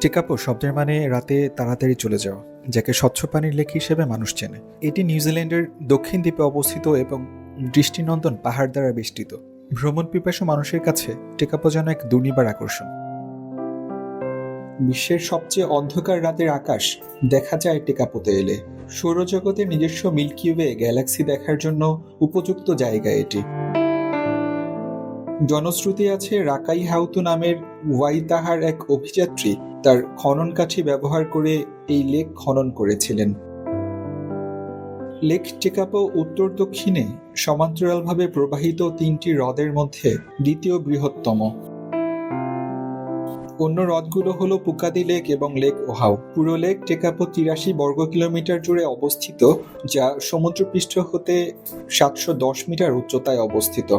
টেকাপো শব্দের মানে রাতে তাড়াতাড়ি চলে যাওয়া যাকে স্বচ্ছ পানির লেক হিসেবে মানুষ চেনে। এটি নিউজিল্যান্ডের দক্ষিণ দ্বীপে অবস্থিত এবং দৃষ্টিনন্দন পাহাড় দ্বারা বেষ্টিত। ভ্রমণ পিপাসু মানুষের কাছে টেকাপো যেন এক দুর্নিবার আকর্ষণ। বিশ্বের সবচেয়ে অন্ধকার রাতের আকাশ দেখা যায় টেকাপোতে এলে। সৌরজগতের নিজস্ব মিল্কি ওয়ে গ্যালাক্সি দেখার জন্য উপযুক্ত জায়গা এটি। জনশ্রুতি আছে রাকাই হাউতু নামের ওয়াইতাহার এক অভিযাত্রী তার খনন কাঠি ব্যবহার করে এই লেক খনন করেছিলেন। লেক টেকাপো উত্তর দক্ষিণে সমান্তরালভাবে প্রবাহিত তিনটি হ্রদের মধ্যে দ্বিতীয় বৃহত্তম। অন্য হ্রদগুলো হলো পুকাদি লেক এবং লেক ওহাও। পুরো লেক টেকাপো তিরাশি বর্গ কিলোমিটার জুড়ে অবস্থিত, যা সমুদ্রপৃষ্ঠ হতে সাতশো দশ মিটার উচ্চতায় অবস্থিত।